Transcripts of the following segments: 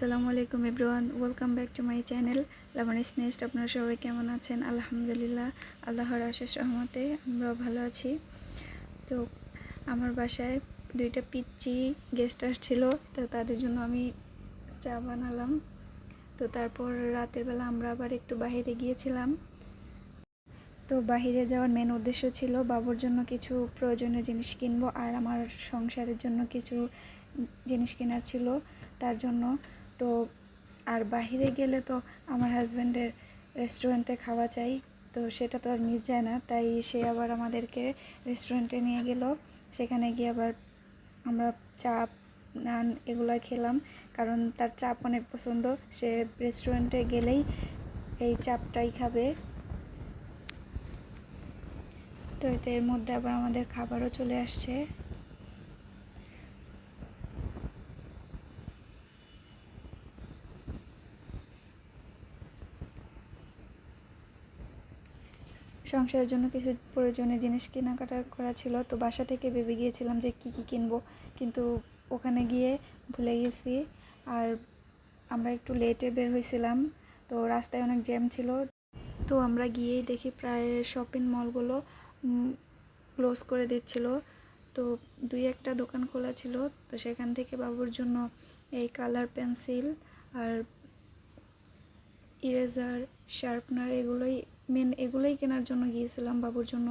আসসালামু আলাইকুম everyone, welcome back to my channel Laboni's nest আপনারা সবাই কেমন আছেন? আলহামদুলিল্লাহ, আল্লাহর আশেষ রহমতে আমরাও ভালো আছি। তো আমার বাসায় দুইটা পিচ্চি গেস্ট আসছিল, তো তাদের জন্য আমি চা বানালাম। তো তারপর রাতের বেলা আমরা আবার একটু বাইরে গিয়েছিলাম। তো বাহিরে যাওয়ার মেন উদ্দেশ্য ছিল বাবুর জন্য কিছু প্রয়োজনীয় জিনিস কিনবো আর আমার সংসারের জন্য কিছু জিনিস কেনার ছিল। তার জন্য তো আর বাহিরে গেলে তো আমার হাজব্যান্ডের রেস্টুরেন্টে খাওয়া চাই, তো সেটা তো আর মিস যায় না। তাই সে আবার আমাদেরকে রেস্টুরেন্টে নিয়ে গেল। সেখানে গিয়ে আবার আমরা চাপ নান এগুলো খেলাম। কারণ তার চাপ অনেক পছন্দ। সে রেস্টুরেন্টে গেলেই এই চাপটাই খাবে। তো এতে এর মধ্যে আবার আমাদের খাবারও চলে আসছে। সংসারের জন্য কিছু প্রয়োজনীয় জিনিস কেনাকাটা করা ছিল। তো বাসা থেকে ভেবে গিয়েছিলাম যে কি কি কিনবো। কিন্তু ওখানে গিয়ে ভুলে গেছি। আর আমরা একটু লেটে বের হয়েছিলাম। তো রাস্তায় অনেক জ্যাম ছিল। তো আমরা গিয়েই দেখি প্রায় শপিং মলগুলো ক্লোজ করে দিচ্ছিল। তো দুই একটা দোকান খোলা ছিল। তো সেখান থেকে বাবুর জন্য এই কালার পেন্সিল আর ইরেজার শার্পনার এগুলোই মেন, এগুলোই কেনার জন্য গিয়েছিলাম বাবুর জন্য।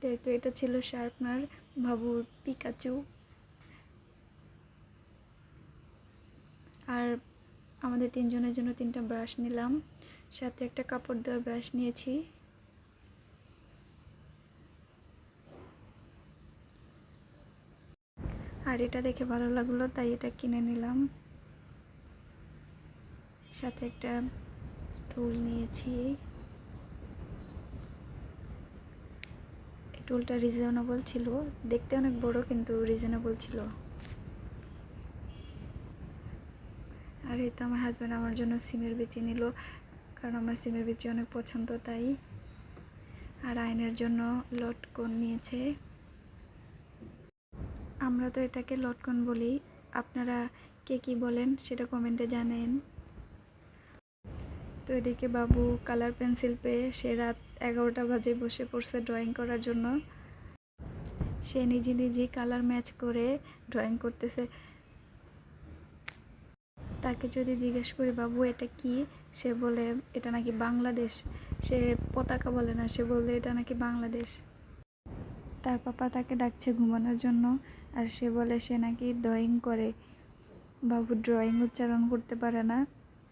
তো এটা ছিল শার্পনার বাবুর পিকাচু। আর আমাদের তিনজনের জন্য তিনটা ব্রাশ নিলাম। সাথে একটা কাপড় দেওয়ার ব্রাশ নিয়েছি। আর এটা দেখে ভালো লাগল, তাই এটা কিনে নিলাম। সাথে একটা স্টুল নিয়েছি। এই টুলটা রিজনেবল ছিল। দেখতে অনেক বড়, কিন্তু রিজনেবল ছিল। আর এই তো আমার হাজব্যান্ড আমার জন্য সিমের বিচি নিল, কারণ আমার সিমের বিচি অনেক পছন্দ, তাই। আর আয়নের জন্য লটকন নিয়েছে। আমরা তো এটাকে লটকন বলি। আপনারা কে কি বলেন সেটা কমেন্টে জানেন। তো এদিকে বাবু কালার পেন্সিল পেয়ে সে রাত এগারোটা বাজে বসে পড়ছে ড্রয়িং করার জন্য। সে নিজে নিজেই কালার ম্যাচ করে ড্রয়িং করতেছে। তাকে যদি জিজ্ঞেস করি, বাবু, এটা কি? সে বলে, এটা নাকি বাংলাদেশ। সে পতাকা বলে না, সে বললে, এটা নাকি বাংলাদেশ। তার পাপা তাকে ডাকছে ঘুমানোর জন্য আর সে বলে, সে নাকি ড্রয়িং করে। বাবু ড্রয়িং উচ্চারণ করতে পারে না।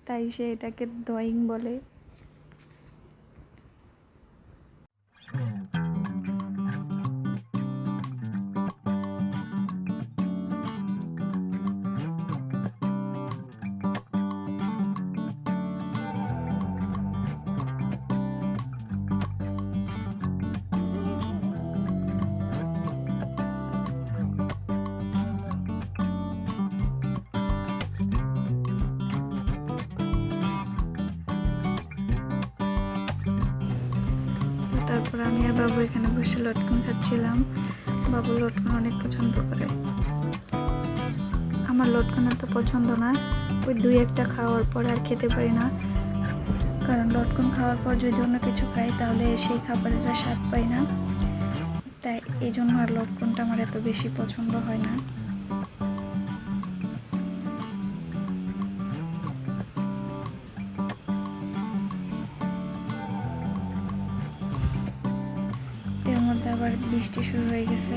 তাই সে এটাকে ড্রয়িং বলে। তারপর আমি আর বাবু এখানে বসে লটকন খাচ্ছিলাম। বাবু লটকন অনেক পছন্দ করে। আমার লটকন এত পছন্দ না, ওই দুই একটা খাওয়ার পর আর খেতে পারি না। কারণ লটকন খাওয়ার পর যদি অন্য কিছু খাই, তাহলে সেই খাবারের স্বাদ পাই না। তাই এই জন্য আর লটকনটা আমার এত বেশি পছন্দ হয় না। আবার বৃষ্টি শুরু হয়ে গেছে।